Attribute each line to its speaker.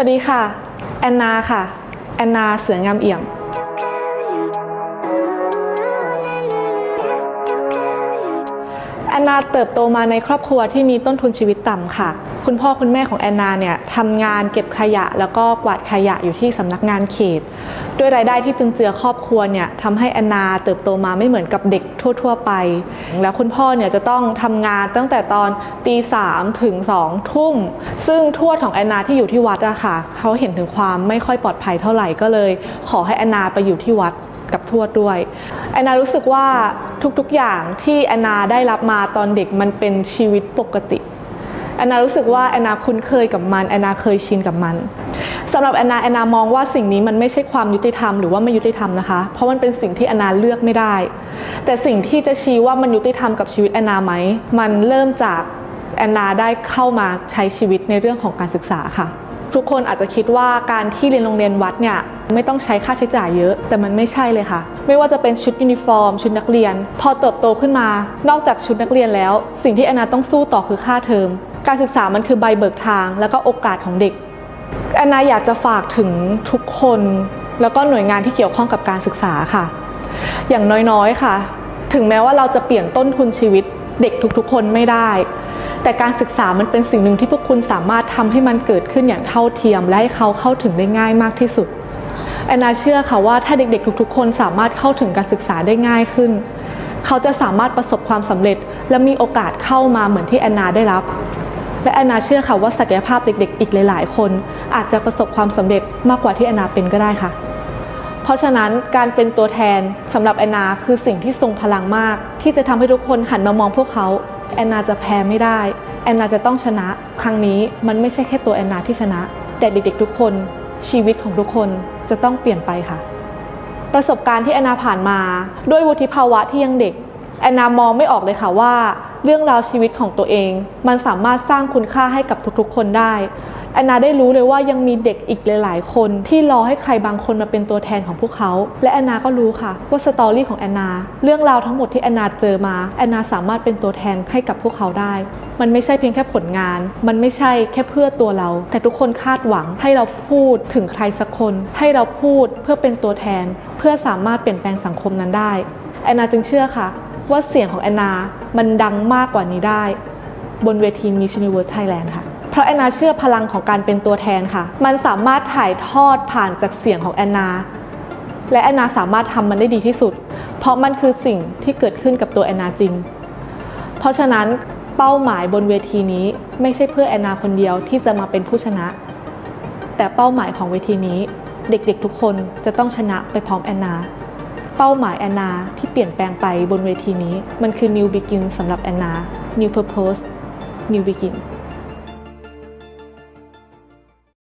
Speaker 1: สวัสดีค่ะ แอนนาค่ะ แอนนา เสืองามเอี่ยม อนนาเติบโตมาในครอบครัวที่มีต้นทุนชีวิตต่ำค่ะ คุณพ่อคุณแม่ของแอนนาเนี่ยทำงานเก็บขยะแล้วก็กวาดขยะอยู่ที่สำนักงานเขต ด้วยรายได้ที่จุนเจือครอบครัวเนี่ยทำให้แอนนาเติบโตมาไม่เหมือนกับเด็กทั่ว ๆ ไป แล้วคุณพ่อเนี่ยจะต้องทำงานตั้งแต่ตอนตีสามถึงสองทุ่ม ซึ่งทวดของแอนนาที่อยู่ที่วัดอะค่ะเขาเห็นถึงความไม่ค่อยปลอดภัยเท่าไหร่ก็เลย ขอให้แอนนาไปอยู่ที่วัดกับทวดด้วยแอนนารู้สึกว่า ทุกๆอย่างที่แอนนาได้รับมาตอนเด็กมันเป็นชีวิตปกติแอนนารู้สึกว่าแอนนาคุ้นเคยกับมันแอนนาเคยชินกับมันสำหรับแอนนาแอนนามองว่าสิ่งนี้มันไม่ใช่ความยุติธรรมหรือว่าไม่ยุติธรรมนะคะ เพราะมันเป็นสิ่งที่แอนนาเลือกไม่ได้ แต่สิ่งที่จะชี้ว่ามันยุติธรรมกับชีวิตแอนนาไหมมันเริ่มจากแอนนาได้เข้ามาใช้ชีวิตในเรื่องของการศึกษาค่ะ ทุกคนอาจจะคิดว่าการที่เรียนโรงเรียนวัดเนี่ย ไม่ต้องใช้ค่าใช้จ่ายเยอะ แต่มันไม่ใช่เลยค่ะ ไม่ว่าจะเป็นชุดยูนิฟอร์ม ชุดนักเรียน พอเติบโตขึ้นมา นอกจากชุดนักเรียนแล้ว สิ่งที่แอนนาต้องสู้ต่อคือค่าเทอม การศึกษามันคือใบเบิกทาง แล้วก็โอกาสของเด็กแอนนาอยากจะฝากถึงทุกคน แล้วก็หน่วยงานที่เกี่ยวข้องกับการศึกษาค่ะ อย่างน้อยๆค่ะ ถึงแม้ว่าเราจะเปลี่ยนต้นทุนชีวิต เด็กทุกๆ คนไม่ได้ แต่การศึกษามันเป็นสิ่งหนึ่งที่พวกคุณสามารถทำให้มันเกิดขึ้นอย่างเท่าเทียม และให้เขาเข้าถึงได้ง่ายมากที่สุด แอนนาเชื่อค่ะว่าถ้าเด็กๆ ทุกๆ คนสามารถเข้าถึงการศึกษาได้ง่ายขึ้น เขาจะสามารถประสบความสำเร็จ และมีโอกาสเข้ามาเหมือนที่แอนนาได้รับ และแอนนาเชื่อค่ะว่าศักยภาพเด็กๆ อีกหลาย ๆ คน อาจจะประสบความสำเร็จมากกว่าที่แอนนาเป็นก็ได้ค่ะ เพราะฉะนั้นการเป็นตัวแทนสำหรับแอนนาคือสิ่งที่ทรงพลังมาก ที่จะทำให้ทุกคนหันมามองพวกเขาแอนนาจะแพ้ไม่ได้แอนนาจะต้องชนะ ครั้งนี้มันไม่ใช่แค่ตัวแอนนาที่ชนะ แต่เด็กๆทุกคนชีวิตของทุกคน จะต้องเปลี่ยนไปค่ะ ประสบการณ์ที่แอนนาผ่านมา ด้วยวุฒิภาวะที่ยังเด็กแอนนามองไม่ออกเลยค่ะว่า เรื่องราวชีวิตของตัวเอง มันสามารถสร้างคุณค่าให้กับทุกๆ คนได้ อนนาได้รู้เลยว่ายังมีเด็กอีกหลาย ๆ คนที่รอให้ใครบางคนมาเป็นตัวแทนของพวกเขา และแอนนาก็รู้ค่ะว่าสตอรี่ของแอนนา เรื่องราวทั้งหมดที่แอนนาเจอมาแอนนาสามารถเป็นตัวแทนให้กับพวกเขาได้ มันไม่ใช่เพียงแค่ผลงาน มันไม่ใช่แค่เพื่อตัวเรา แต่ทุกคนคาดหวังให้เราพูดถึงใครสักคน ให้เราพูดเพื่อเป็นตัวแทน เพื่อสามารถเปลี่ยนแปลงสังคมนั้นได้แอนนาจึงเชื่อค่ะว่าเสียงของแอนนา มันดังมากกว่านี้ได้ บนเวที Miss Universe Thailand ค่ะ ราะแอนนาเชื่อพลังของการเป็นตัวแทนค่ะ มันสามารถถ่ายทอดผ่านจากเสียงของแอนนา และแอนนาสามารถทำมันได้ดีที่สุด เพราะมันคือสิ่งที่เกิดขึ้นกับตัวแอนนาจริง เพราะฉะนั้นเป้าหมายบนเวทีนี้ไม่ใช่เพื่อแอนนาคนเดียวที่จะมาเป็นผู้ชนะ แต่เป้าหมายของเวทีนี้เด็กๆทุกคนจะต้องชนะไปพร้อมแอนนา เป้าหมายแอนนาที่เปลี่ยนแปลงไปบนเวทีนี้ มันคือ New Begin สำหรับแอนนา New Purpose New Begin